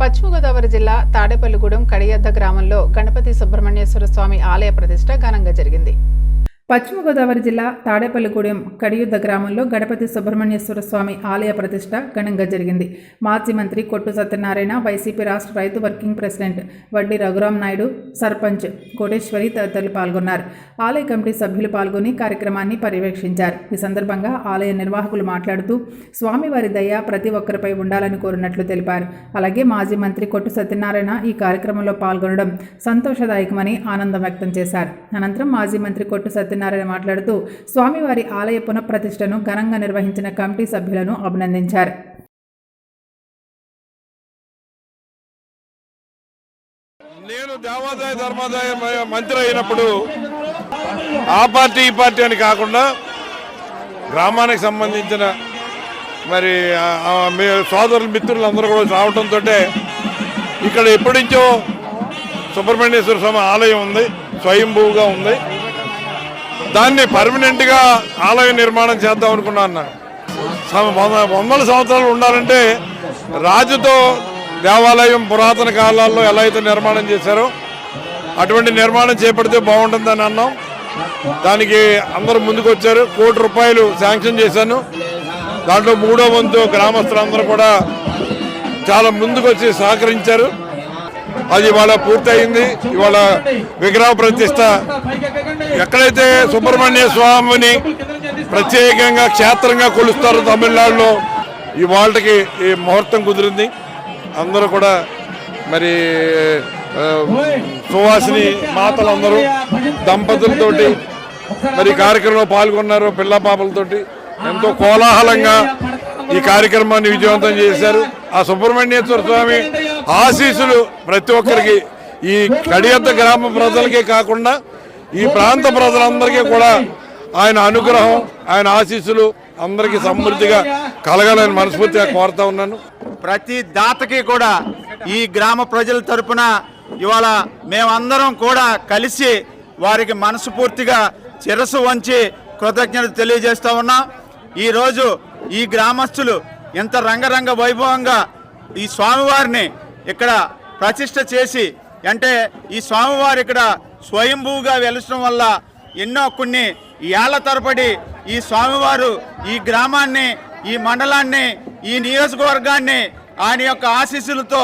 పశ్చిమ గోదావరి జిల్లా తాడేపల్లిగూడెం కడియద్ద గ్రామంలో గణపతి సుబ్రహ్మణ్యేశ్వర స్వామి ఆలయ ప్రతిష్ట ఘనంగా జరిగింది. పశ్చిమ గోదావరి జిల్లా తాడేపల్లిగూడెం కడియుద్ద గ్రామంలో గణపతి సుబ్రహ్మణ్యేశ్వర స్వామి ఆలయ ప్రతిష్ట ఘనంగా జరిగింది. మాజీ మంత్రి కొట్టు సత్యనారాయణ వైసీపీ రాష్ట్ర రైతు వర్కింగ్ ప్రెసిడెంట్ వడ్డీ రఘురాం నాయుడు సర్పంచ్ కోటేశ్వరి తదితరులు పాల్గొన్నారు. ఆలయ కమిటీ సభ్యులు పాల్గొని కార్యక్రమాన్ని పర్యవేక్షించారు. ఈ సందర్భంగా ఆలయ నిర్వాహకులు మాట్లాడుతూ స్వామివారి దయ ప్రతి ఒక్కరిపై ఉండాలని కోరినట్లు తెలిపారు. అలాగే మాజీ మంత్రి కొట్టు సత్యనారాయణ ఈ కార్యక్రమంలో పాల్గొనడం సంతోషదాయకమని ఆనందం వ్యక్తం చేశారు. అనంతరం మాజీ మంత్రి కొట్టు సత్యనారాయణ మాట్లాడుతూ స్వామివారి ఆలయ పునఃప్రతిష్టను ఘనంగా నిర్వహించిన కమిటీ సభ్యులను అభినందించారు. నేను దేవాదాయ ధర్మాదాయ మంత్రి అయినప్పుడు ఆ పార్టీ ఈ పార్టీ అని కాకుండా గ్రామానికి సంబంధించిన మరి మీ సోదరులు మిత్రులు అందరూ కూడా రావడంతో ఇక్కడ ఎప్పటి నుంచో సుబ్రహ్మణ్యేశ్వర స్వామి ఆలయం ఉంది స్వయంభూగా ఉంది. దాన్ని పర్మనెంట్గా ఆలయ నిర్మాణం చేద్దాం అనుకున్నాను అన్న. వందల సంవత్సరాలు ఉండాలంటే రాజుతో దేవాలయం పురాతన కాలాల్లో ఎలా అయితే నిర్మాణం చేశారో అటువంటి నిర్మాణం చేపడితే బాగుంటుందని అన్నాం. దానికి అందరూ ముందుకు వచ్చారు కోటి రూపాయలు శాంక్షన్ చేశాను. దాంట్లో మూడో వంతు గ్రామస్తులందరూ కూడా చాలా ముందుకు వచ్చి సహకరించారు. అది ఇవాళ పూర్తయింది. ఇవాళ విగ్రహ ప్రతిష్ట ఎక్కడైతే సుబ్రహ్మణ్య స్వామిని ప్రత్యేకంగా క్షేత్రంగా కొలుస్తారో తమిళనాడులో ఈ వాళ్ళకి ఈ ముహూర్తం కుదిరింది. అందరూ కూడా మరి ఆ, సువాసిని మాతలందరూ దంపతులతోటి మరి కార్యక్రమంలో పాల్గొన్నారు పిల్ల పాపలతోటి. ఎంతో కోలాహలంగా ఈ కార్యక్రమాన్ని విజయవంతం చేశారు. ఆ సుబ్రహ్మణ్యేశ్వర స్వామి ఆశీస్సులు ప్రతి ఒక్కరికి. ఈ కడియత్త గ్రామ ప్రజలకే కాకుండా ఈ ప్రాంత ప్రజలందరికీ కూడా ఆయన అనుగ్రహం ఆయన ఆశీస్సులు అందరికీ సమృద్ధిగా కలగాలని మనస్ఫూర్తిగా కోరుతా ఉన్నాను. ప్రతి దాతకి కూడా ఈ గ్రామ ప్రజల తరపున ఇవాళ మేమందరం కూడా కలిసి వారికి మనస్ఫూర్తిగా శిరస్సు వంచి కృతజ్ఞత తెలియజేస్తా ఉన్నాం. ఈరోజు ఈ గ్రామస్తులు ఎంత రంగరంగ వైభవంగా ఈ స్వామివారిని ఇక్కడ ప్రతిష్ట చేసి అంటే ఈ స్వామివారు ఇక్కడ స్వయంభూగా వెలసడం వల్ల ఎన్నో కొన్ని ఏళ్ళ తరబడి ఈ స్వామివారు ఈ గ్రామాన్ని ఈ మండలాన్ని ఈ నియోజకవర్గాన్ని ఆయన యొక్క ఆశీస్సులతో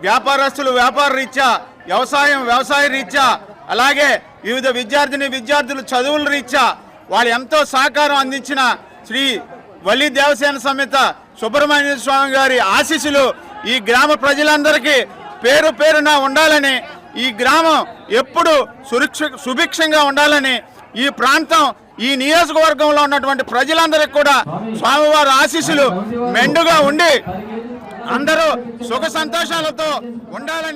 వ్యాపారస్తులు వ్యాపార రీత్యా వ్యవసాయం వ్యవసాయ రీత్యా అలాగే వివిధ విద్యార్థిని విద్యార్థులు చదువుల రీత్యా వాళ్ళు ఎంతో సహకారం అందించిన శ్రీ వల్లి దేవసేన సమేత సుబ్రహ్మణ్య స్వామి గారి ఆశీస్సులు ఈ గ్రామ ప్రజలందరికీ పేరు పేరున ఉండాలని ఈ గ్రామం ఎప్పుడు సురక్ష సుభిక్షంగా ఉండాలని ఈ ప్రాంతం ఈ నియోజకవర్గంలో ఉన్నటువంటి ప్రజలందరికీ కూడా స్వామివారి ఆశీస్సులు మెండుగా ఉండి అందరూ సుఖ సంతోషాలతో ఉండాలని